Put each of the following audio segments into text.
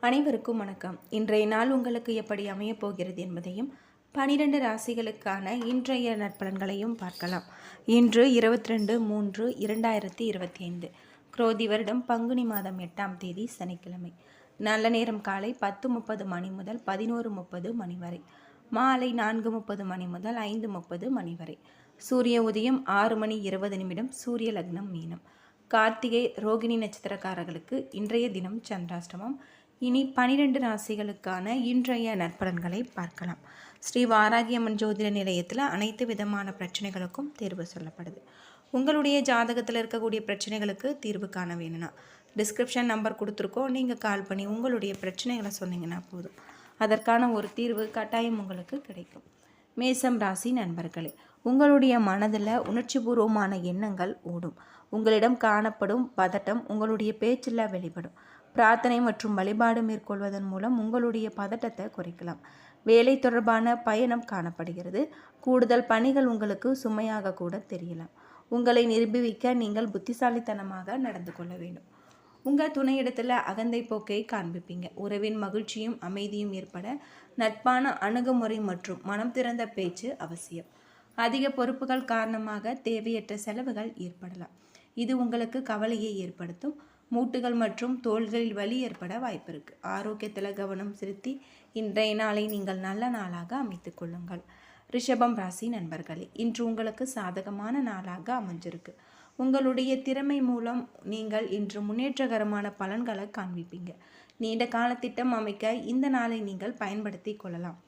அனைவருக்கும் வணக்கம். இன்றைய நாள் உங்களுக்கு எப்படி அமையப் போகிறது என்பதையும் பனிரெண்டு ராசிகளுக்கான இன்றைய நற்பலன்களையும் பார்க்கலாம். இன்று இருபத்தி ரெண்டு மூன்று இரண்டாயிரத்தி இருபத்தி ஐந்து குரோதி வருடம் பங்குனி மாதம் எட்டாம் தேதி சனிக்கிழமை. நல்ல நேரம் காலை பத்து முப்பது மணி முதல் பதினோரு முப்பது மணி வரை. மாலை நான்கு முப்பது மணி முதல் ஐந்து முப்பது மணி வரை. சூரிய உதயம் ஆறு மணி இருபது நிமிடம் சூரிய லக்னம் மீனம். கார்த்திகை ரோகிணி நட்சத்திரக்காரர்களுக்கு இன்றைய தினம் சந்திராஷ்டமம். இனி பனிரெண்டு ராசிகளுக்கான இன்றைய நற்பலன்களை பார்க்கலாம். ஸ்ரீ வாராகியம்மன் ஜோதிட நிலையத்தில் அனைத்து விதமான பிரச்சனைகளுக்கும் தீர்வு சொல்லப்படுது. உங்களுடைய ஜாதகத்தில் இருக்கக்கூடிய பிரச்சனைகளுக்கு தீர்வு காண வேணும்னா டிஸ்கிரிப்ஷன் நம்பர் கொடுத்துருக்கோம். நீங்கள் கால் பண்ணி உங்களுடைய பிரச்சனைகளை சொன்னீங்கன்னா போதும். அதற்கான ஒரு தீர்வு கட்டாயம் உங்களுக்கு கிடைக்கும். மேசம் ராசி நண்பர்களே உங்களுடைய மனதில் உணர்ச்சிபூர்வமான எண்ணங்கள் ஓடும். உங்களிடம் காணப்படும் பதட்டம் உங்களுடைய பேச்சில் வெளிப்படும். பிரார்த்தனை மற்றும் வழிபாடு மேற்கொள்வதன் மூலம் உங்களுடைய பதட்டத்தை குறைக்கலாம். வேலை தொடர்பான பயணம் காணப்படுகிறது. கூடுதல் பணிகள் உங்களுக்கு சுமையாக கூட தெரியலாம். உங்களை நிரூபிக்க நீங்கள் புத்திசாலித்தனமாக நடந்து கொள்ள வேண்டும். உங்கள் துணையிடத்தில் அகந்தை போக்கை காண்பிப்பீங்க. உறவின் மகிழ்ச்சியும் அமைதியும் ஏற்பட நட்பான அணுகுமுறை மற்றும் மனம் திறந்த பேச்சு அவசியம். அதிக பொறுப்புகள் காரணமாக தேவையற்ற செலவுகள் ஏற்படலாம். இது உங்களுக்கு கவலையை ஏற்படுத்தும். மூட்டுகள் மற்றும் தோள்களில் வலி ஏற்பட வாய்ப்பு இருக்கு ஆரோக்கியத்தில் கவனம் செலுத்தி இன்றைய நாளை நீங்கள் நல்ல நாளாக அமைத்து கொள்ளுங்கள். ரிஷபம் ராசி நண்பர்களே இன்று உங்களுக்கு சாதகமான நாளாக அமைஞ்சிருக்கு. உங்களுடைய திறமை மூலம் நீங்கள் இன்று முன்னேற்றகரமான பலன்களை காண்பிப்பீங்க. நீண்ட கால திட்டம் அமைக்க இந்த நாளை நீங்கள் பயன்படுத்தி கொள்ளலாம்.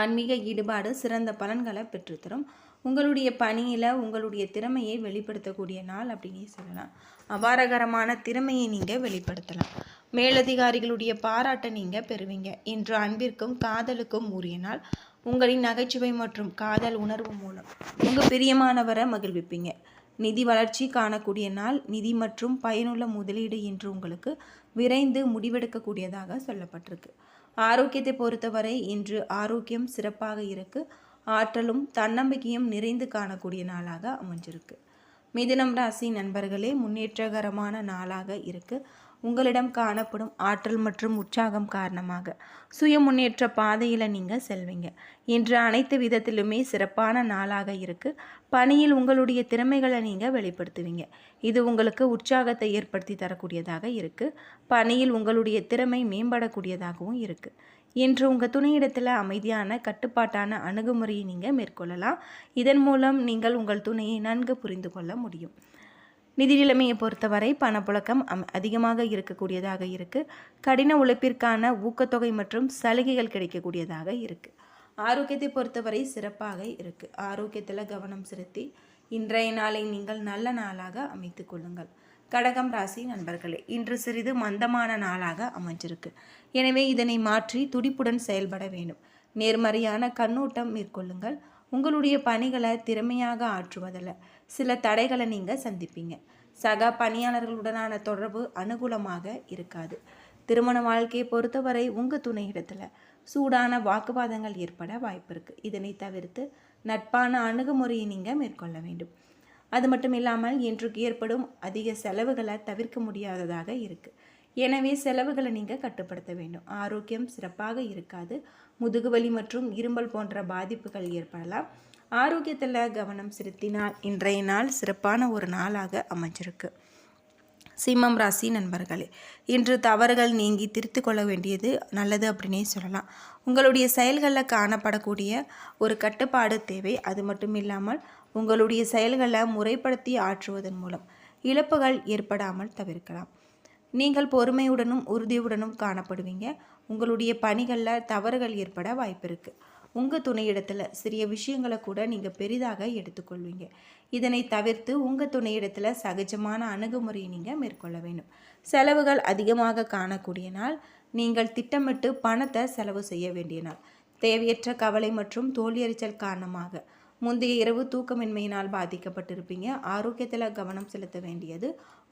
ஆன்மீக ஈடுபாடு சிறந்த பலன்களை பெற்றுத்தரும். உங்களுடைய பணியில் உங்களுடைய திறமையை வெளிப்படுத்தக்கூடிய நாள் அப்படின்னே சொல்லலாம். அபாரகரமான திறமையை நீங்கள் வெளிப்படுத்தலாம். மேலதிகாரிகளுடைய பாராட்டை நீங்கள் பெறுவீங்க. இன்று அன்பிற்கும் காதலுக்கும் உரிய நாள். உங்களின் நகைச்சுவை மற்றும் காதல் உணர்வு மூலம் உங்கள் பிரியமானவரை மகிழ்விப்பீங்க. நிதி வளர்ச்சி காணக்கூடிய நாள். நிதி மற்றும் பயனுள்ள முதலீடு என்று உங்களுக்கு விரைந்து முடிவெடுக்கக்கூடியதாக சொல்லப்பட்டிருக்கு. ஆரோக்கியத்தை பொறுத்தவரை இன்று ஆரோக்கியம் சிறப்பாக இருக்கு. ஆற்றலும் தன்னம்பிக்கையும் நிறைந்து காணக்கூடிய நாளாக அமைஞ்சிருக்கு. மிதுனம் ராசி நண்பர்களே முன்னேற்றகரமான நாளாக இருக்கு. உங்களிடம் காணப்படும் ஆற்றல் மற்றும் உற்சாகம் காரணமாக சுய முன்னேற்ற பாதையில் நீங்கள் செல்வீங்க. இன்று அனைத்து விதத்திலுமே சிறப்பான நாளாக இருக்கு. பணியில் உங்களுடைய திறமைகளை நீங்கள் வெளிப்படுத்துவீங்க. இது உங்களுக்கு உற்சாகத்தை ஏற்படுத்தி தரக்கூடியதாக இருக்கு. பணியில் உங்களுடைய திறமை மேம்படக்கூடியதாகவும் இருக்கு. என்று உங்கள் துணையிடத்தில் அமைதியான கட்டுப்பாட்டான அணுகுமுறையை நீங்கள் மேற்கொள்ளலாம். இதன் மூலம் நீங்கள் உங்கள் துணையை நன்கு புரிந்து கொள்ள முடியும். நிதி நிலைமையை பொறுத்தவரை பணப்புழக்கம் அம் அதிகமாக இருக்கக்கூடியதாக இருக்குது கடின உழைப்பிற்கான ஊக்கத்தொகை மற்றும் சலுகைகள் கிடைக்கக்கூடியதாக இருக்குது ஆரோக்கியத்தை பொறுத்தவரை சிறப்பாக இருக்குது ஆரோக்கியத்தில் கவனம் செலுத்தி இன்றைய நாளை நீங்கள் நல்ல நாளாக அமைத்து கொள்ளுங்கள். கடகம் ராசி நண்பர்களே இன்று சிறிது மந்தமான நாளாக அமைஞ்சிருக்கு. எனவே இதனை மாற்றி துடிப்புடன் செயல்பட வேண்டும். நேர்மறையான கண்ணோட்டம் மேற்கொள்ளுங்கள். உங்களுடைய பணிகளை திறமையாக ஆற்றுவதில் சில தடைகளை நீங்கள் சந்திப்பீங்க. சக பணியாளர்களுடனான தொடர்பு அனுகூலமாக இருக்காது. திருமண வாழ்க்கையை பொறுத்தவரை உங்கள் துணையிடத்தில் சூடான வாக்குவாதங்கள் ஏற்பட வாய்ப்பு இருக்குது இதனை தவிர்த்து நட்பான அணுகுமுறையை நீங்கள் மேற்கொள்ள வேண்டும். அது மட்டும் இல்லாமல் இன்றுக்கு ஏற்படும் அதிக செலவுகளை தவிர்க்க முடியாததாக இருக்குது எனவே செலவுகளை நீங்கள் கட்டுப்படுத்த வேண்டும். ஆரோக்கியம் சிறப்பாக இருக்காது. முதுகுவலி மற்றும் இரும்பல் போன்ற பாதிப்புகள் ஏற்படலாம். ஆரோக்கியத்தில் கவனம் செலுத்தினால் இன்றைய நாள் சிறப்பான ஒரு நாளாக அமைஞ்சிருக்கு. சிம்மம் ராசி நண்பர்களே இன்று தவறுகள் நீங்கி திருத்து கொள்ள வேண்டியது நல்லது அப்படின்னே சொல்லலாம். உங்களுடைய செயல்களில் காணப்படக்கூடிய ஒரு கட்டுப்பாடு தேவை. அது மட்டும் இல்லாமல் உங்களுடைய செயல்களை முறைப்படுத்தி ஆற்றுவதன் மூலம் இழப்புகள் ஏற்படாமல் தவிர்க்கலாம். நீங்கள் பொறுமையுடனும் உறுதியுடனும் காணப்படுவீங்க. உங்களுடைய பணிகளில் தவறுகள் ஏற்பட வாய்ப்பு இருக்குது உங்கள் துணையிடத்தில் சிறிய விஷயங்களை கூட நீங்கள் பெரிதாக எடுத்துக்கொள்வீங்க. இதனை தவிர்த்து உங்கள் துணையிடத்தில் சகஜமான அணுகுமுறையை நீங்கள் மேற்கொள்ள வேண்டும். செலவுகள் அதிகமாக காணக்கூடிய நாள் நீங்கள் திட்டமிட்டு பணத்தை செலவு செய்ய வேண்டிய நாள். தேவையற்ற கவலை மற்றும் தோல்வியறிச்சல் காரணமாக முந்தைய இரவு தூக்கமின்மையினால் பாதிக்கப்பட்டிருப்பீங்க. ஆரோக்கியத்தில் கவனம் செலுத்த வேண்டியது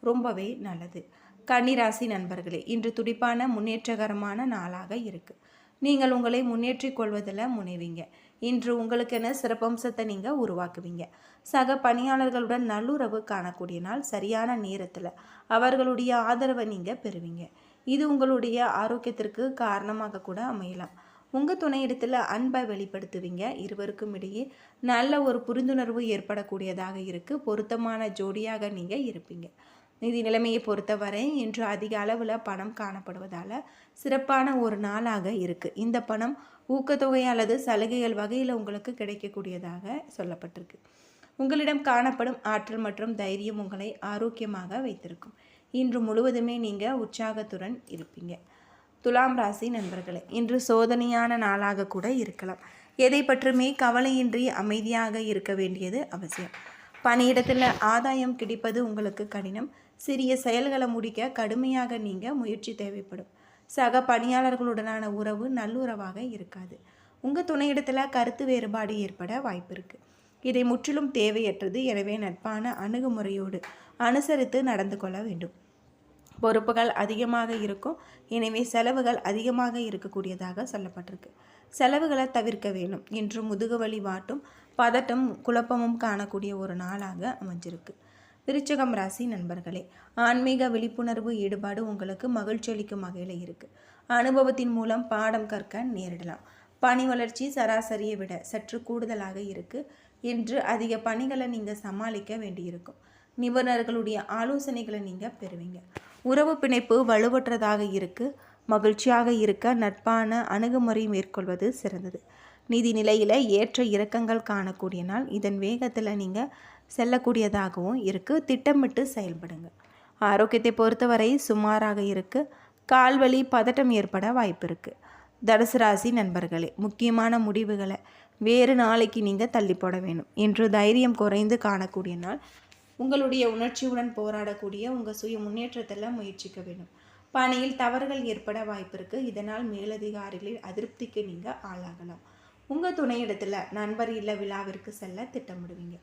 ரொம்பவே நல்லது. கன்னிராசி நண்பர்களே இன்று துடிப்பான முன்னேற்றகரமான நாளாக இருக்குது நீங்கள் உங்களை முன்னேற்றிக் கொள்வதில் முனைவீங்க. இன்று உங்களுக்கென சிறப்பம்சத்தை நீங்கள் உருவாக்குவீங்க. சக பணியாளர்களுடன் நல்லுறவு காணக்கூடிய நாள் சரியான நேரத்தில். அவர்களுடைய ஆதரவை நீங்கள் பெறுவீங்க. இது உங்களுடைய ஆரோக்கியத்திற்கு காரணமாக கூட அமையலாம். உங்கள் துணையிடத்தில் அன்பை வெளிப்படுத்துவீங்க. இருவருக்கும் இடையே நல்ல ஒரு புரிந்துணர்வு ஏற்படக்கூடியதாக இருக்குது பொருத்தமான ஜோடியாக நீங்கள் இருப்பீங்க. நிதி நிலைமையை பொறுத்தவரை இன்று அதிக அளவில் பணம் காணப்படுவதால் சிறப்பான ஒரு நாளாக இருக்குது இந்த பணம் ஊக்கத்தொகை அல்லது சலுகைகள் வகையில் உங்களுக்கு கிடைக்கக்கூடியதாக சொல்லப்பட்டிருக்கு. உங்களிடம் காணப்படும் ஆற்றல் மற்றும் தைரியம் உங்களை ஆரோக்கியமாக வைத்திருக்கும். இன்று முழுவதுமே நீங்கள் உற்சாகத்துடன் இருப்பீங்க. துலாம் ராசி நண்பர்களே இன்று சோதனையான நாளாக கூட இருக்கலாம். எதை பற்றுமே கவலையின்றி அமைதியாக இருக்க வேண்டியது அவசியம். பணியிடத்தில் ஆதாயம் கிடைப்பது உங்களுக்கு கடினம். சிறிய செயல்களை முடிக்க கடுமையாக நீங்கள் முயற்சி தேவைப்படும். சக பணியாளர்களுடனான உறவு நல்லுறவாக இருக்காது. உங்கள் துணையிடத்தில் கருத்து வேறுபாடு ஏற்பட வாய்ப்பு இருக்குது இதை முற்றிலும் தேவையற்றது. எனவே நட்பான அணுகுமுறையோடு அனுசரித்து நடந்து கொள்ள வேண்டும். பொறுப்புகள் அதிகமாக இருக்கும். எனவே செலவுகள் அதிகமாக இருக்கக்கூடியதாக சொல்லப்பட்டிருக்கு. செலவுகளை தவிர்க்க வேண்டும். இன்று முதுகுவலி வாட்டும் பதட்டம் குழப்பமும் காணக்கூடிய ஒரு நாளாக அமைஞ்சிருக்கு. விருச்சகம் ராசி நண்பர்களே ஆன்மீக விழிப்புணர்வு ஈடுபாடு உங்களுக்கு மகிழ்ச்சி அளிக்கும் வகையில் இருக்குது அனுபவத்தின் மூலம் பாடம் கற்க நேரிடலாம். பணி வளர்ச்சி சராசரியை விட சற்று கூடுதலாக இருக்குது என்று அதிக பணிகளை நீங்கள் சமாளிக்க வேண்டியிருக்கும். நிபுணர்களுடைய ஆலோசனைகளை நீங்கள் பெறுவீங்க. உறவு பிணைப்பு வலுவற்றதாக இருக்குது மகிழ்ச்சியாக இருக்க நட்பான அணுகுமுறை மேற்கொள்வது சிறந்தது. நிதி நிலையில் ஏற்ற இறக்கங்கள் காணக்கூடிய நாள். இதன் வேகத்தில் நீங்கள் செல்லக்கூடியதாகவும் இருக்குது திட்டமிட்டு செயல்படுங்க. ஆரோக்கியத்தை பொறுத்தவரை சுமாராக இருக்குது கால்வலி பதட்டம் ஏற்பட வாய்ப்பு இருக்குது தனுசு ராசி நண்பர்களே முக்கியமான முடிவுகளை வேறு நாளைக்கு நீங்கள் தள்ளி போட வேணும் என்று தைரியம் குறைந்து காணக்கூடிய நாள். உங்களுடைய உணர்ச்சியுடன் போராடக்கூடிய உங்கள் சுய முன்னேற்றத்தில் முயற்சிக்க வேண்டும். பணியில் தவறுகள் ஏற்பட வாய்ப்பு இருக்குது இதனால் மேலதிகாரிகளின் அதிருப்திக்கு நீங்கள் ஆளாகலாம். உங்கள் துணையிடத்தில் நண்பர் இல்ல விழாவிற்கு செல்ல திட்டமிடுவீங்க.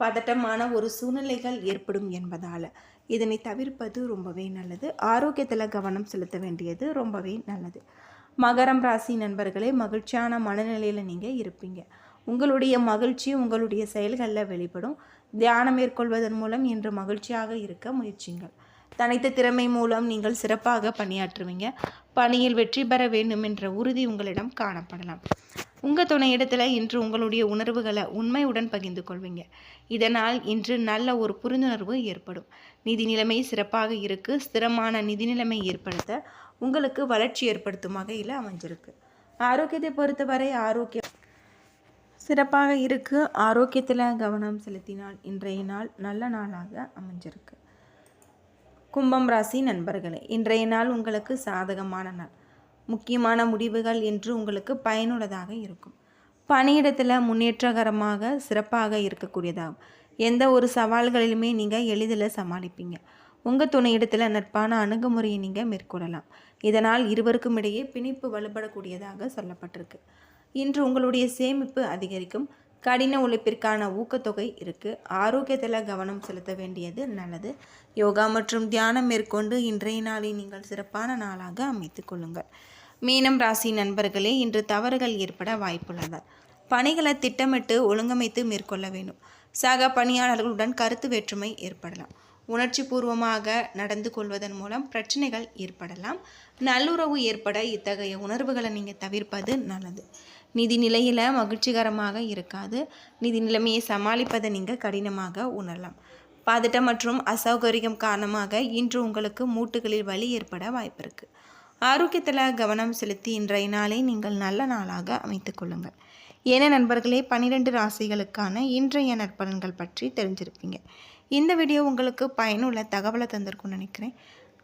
பதட்டமான ஒரு சூழ்நிலைகள் ஏற்படும் என்பதால். இதனை தவிர்ப்பது ரொம்பவே நல்லது. ஆரோக்கியத்தில் கவனம் செலுத்த வேண்டியது ரொம்பவே நல்லது. மகரம் ராசி நண்பர்களே மகிழ்ச்சியான மனநிலையில் நீங்கள் இருப்பீங்க. உங்களுடைய மகிழ்ச்சி உங்களுடைய செயல்களில் வெளிப்படும். தியானம் மேற்கொள்வதன் மூலம் இன்று மகிழ்ச்சியாக இருக்க முயற்சிங்கள். தனித்த திறமை மூலம் நீங்கள் சிறப்பாக பணியாற்றுவீங்க. பணியில் வெற்றி பெற வேண்டும் என்ற உறுதி உங்களிடம் காணப்படலாம். உங்கள் துணையிடத்தில் இன்று உங்களுடைய உணர்வுகளை உண்மையுடன் பகிர்ந்து கொள்வீங்க. இதனால் இன்று நல்ல ஒரு புரிந்துணர்வு ஏற்படும். நிதி நிலைமை சிறப்பாக இருக்கு. ஸ்திரமான நிதி நிலைமை ஏற்படுத்த உங்களுக்கு வளர்ச்சி ஏற்படுத்தும் வகையில் அமைஞ்சிருக்கு. ஆரோக்கியத்தை பொறுத்தவரை ஆரோக்கியம் சிறப்பாக இருக்கு. ஆரோக்கியத்தில் கவனம் செலுத்தினால் இன்றைய நாள் நல்ல நாளாக அமைஞ்சிருக்கு. கும்பம் ராசி நண்பர்களே இன்றைய நாள் உங்களுக்கு சாதகமான நாள். முக்கியமான முடிவுகள் என்று உங்களுக்கு பயனுள்ளதாக இருக்கும். பணியிடத்தில் முன்னேற்றகரமாக சிறப்பாக இருக்கக்கூடியதாகும். எந்த ஒரு சவால்களிலுமே நீங்கள் எளிதில் சமாளிப்பீங்க. உங்கள் துணையிடத்தில் நட்பான அணுகுமுறையை நீங்கள் மேற்கொள்ளலாம். இதனால் இருவருக்கும் இடையே பிணைப்பு வலுப்படக்கூடியதாக சொல்லப்பட்டிருக்கு. இன்று உங்களுடைய சேமிப்பு அதிகரிக்கும். கடின உழைப்பிற்கான ஊக்கத்தொகை இருக்குது ஆரோக்கியத்தில் கவனம் செலுத்த வேண்டியது நல்லது. யோகா மற்றும் தியானம் மேற்கொண்டு இன்றைய நாளை நீங்கள் சிறப்பான நாளாக அமைத்து கொள்ளுங்கள். மீனம் ராசி நண்பர்களே இன்று தவறுகள் ஏற்பட வாய்ப்புள்ளதால் பணிகளை திட்டமிட்டு ஒழுங்கமைத்து மேற்கொள்ள வேண்டும். சக பணியாளர்களுடன் கருத்து வேற்றுமை ஏற்படலாம். உணர்ச்சி பூர்வமாக நடந்து கொள்வதன் மூலம் பிரச்சனைகள் ஏற்படலாம். நல்லுறவு ஏற்பட இத்தகைய உணர்வுகளை நீங்கள் தவிர்ப்பது நல்லது. நிதி நிலையில் மகிழ்ச்சிகரமாக இருக்காது. நிதி நிலைமையை சமாளிப்பதை நீங்கள் கடினமாக உணரலாம். பதட்டம் மற்றும் அசௌகரியம் காரணமாக இன்று உங்களுக்கு மூட்டுகளில் வலி ஏற்பட வாய்ப்பு இருக்குது ஆரோக்கியத்தில் கவனம் செலுத்தி இன்றைய நாளை நீங்கள் நல்ல நாளாக அமைத்து கொள்ளுங்கள். ஏன நண்பர்களே பன்னிரெண்டு ராசிகளுக்கான இன்றைய நற்பலன்கள் பற்றி தெரிஞ்சிருப்பீங்க. இந்த வீடியோ உங்களுக்கு பயனுள்ள தகவலை தந்திருக்கும்னு நினைக்கிறேன்.